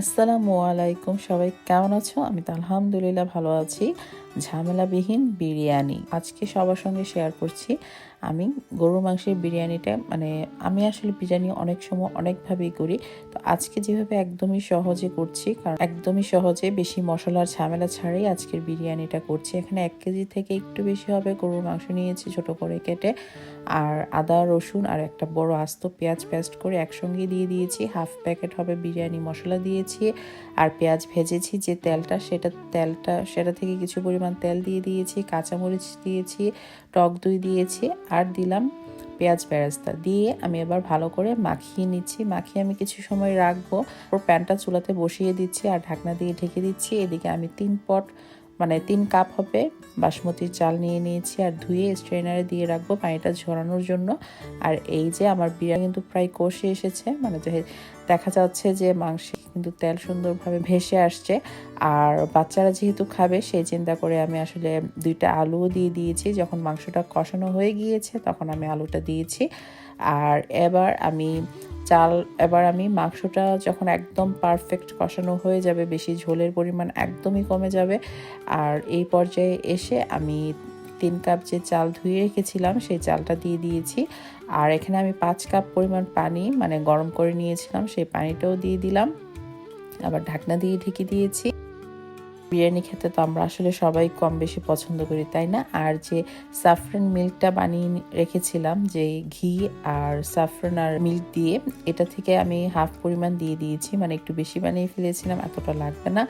আসসালামু আলাইকুম সবাই কেমন আছো? আমি তো আলহামদুলিল্লাহ ভালো আছি। ঝামেলাবিহীন বিরিয়ানি। আজকে সবার সঙ্গে শেয়ার করছি। আমি গরু মাংসের বিরিয়ানিটা মানে আমি আসলে বিরিয়ানি অনেক সময় অনেকভাবেই করি। তো আজকে যেভাবে একদমই সহজে করছি, কারণ একদমই সহজে বেশি মশলার ঝামেলা ছাড়াই আজকের বিরিয়ানিটা করছি। এখানে এক কেজি থেকে একটু বেশি হবে গরুর মাংস নিয়েছি ছোট করে কেটে। আর আদা, রসুন আর একটা বড় আস্ত পেঁয়াজ পেস্ট করে একসঙ্গে দিয়ে দিয়েছি। হাফ প্যাকেট হবে বিরিয়ানি মশলা দিয়েছি। আর পেঁয়াজ ভেজেছি যে তেলটা, সেটা তেলটা, সেটা থেকে কিছু পরিমাণ তেল দিয়ে দিয়েছি, কাঁচামরিচ দিয়েছি, টক দই দিয়েছি আর দিলাম পেঁয়াজ বেরাস্তা। দিয়ে আমি এবার ভালো করে মাখিয়ে নিচ্ছি। মাখিয়ে আমি কিছু সময় রাখব। ওর প্যানটা চুলাতে বসিয়ে দিচ্ছি আর ঢাকনা দিয়ে ঢেকে দিচ্ছি। এদিকে আমি তিন পট মানে তিন কাপ হবে। বাসমতির চাল নিয়ে নিয়েছি আর ধুয়ে স্ট্রেনারে দিয়ে রাখব পানিটা ঝরানোর জন্য। আর এই যে আমার বিরিয়ানি কিন্তু প্রায় কষে এসেছে মানে দেখা যাচ্ছে যে মাংসে কিন্তু তেল সুন্দরভাবে ভেসে আসছে। আর বাচ্চারা যেহেতু খাবে, সেই চিন্তা করে আমি আসলে দুইটা আলুও দিয়ে দিয়েছি। যখন মাংসটা কষানো হয়ে গিয়েছে, তখন আমি আলুটা দিয়েছি। আর এবার আমি চাল, এবার আমি মাংসটা যখন একদম পারফেক্ট কষানো হয়ে যাবে, বেশি ঝোলের পরিমাণ একদমই কমে যাবে। আর এই পর্যায়ে এসে আমি তিন কাপ যে চাল ধুয়ে রেখেছিলাম, সেই চালটা দিয়ে দিয়েছি। আর এখানে আমি পাঁচ কাপ পরিমাণ পানি মানে গরম করে নিয়েছিলাম, সেই পানিটাও দিয়ে দিলাম। আবার ঢাকনা দিয়ে ঢেকে দিয়েছি। বিরিয়ানি খেতে তো আমরা আসলে সবাই কম বেশি পছন্দ করি, তাই না? আর যে সাফরান মিল্কটা বানিয়ে রেখেছিলাম যে ঘি আর সাফরান আর মিল্ক দিয়ে, এটা থেকে আমি হাফ পরিমাণ দিয়ে দিয়েছি। মানে একটু বেশি বানিয়ে ফেলেছিলাম, এতটা লাগবে না।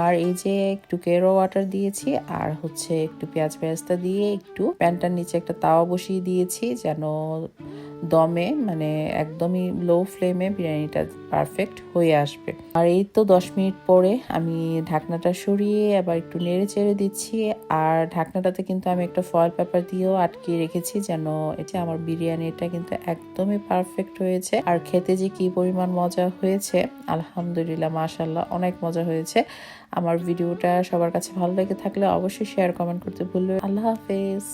আর এই যে একটু কেরো ওয়াটার দিয়েছি, আর হচ্ছে একটু পেঁয়াজ পেঁয়াজটা দিয়ে একটু প্যানটার নিচে একটা তাওয়া বসিয়ে দিয়েছি যেন দমে মানে একদমই লো ফ্লেমে বিরিয়ানিটা পারফেক্ট হয়ে আসবে। আর এই তো দশ মিনিট পরে আমি ঢাকনাটা সরিয়ে আবার একটু নেড়ে চেড়ে দিচ্ছি, আর ঢাকনাটাতে কিন্তু আমি একটা ফয়েল পেপার দিয়েও আটকে রেখেছি যেন এটা আমার বিরিয়ানিটা কিন্তু একদমই পারফেক্ট হয়েছে। আর খেতে যে কি পরিমাণ মজা হয়েছে, আলহামদুলিল্লাহ মাশাল্লাহ অনেক মজা হয়েছে। আমার ভিডিওটা সবার কাছে ভালো লেগে থাকলে অবশ্যই শেয়ার কমেন্ট করতে ভুলবে আল্লাহ হাফেজ।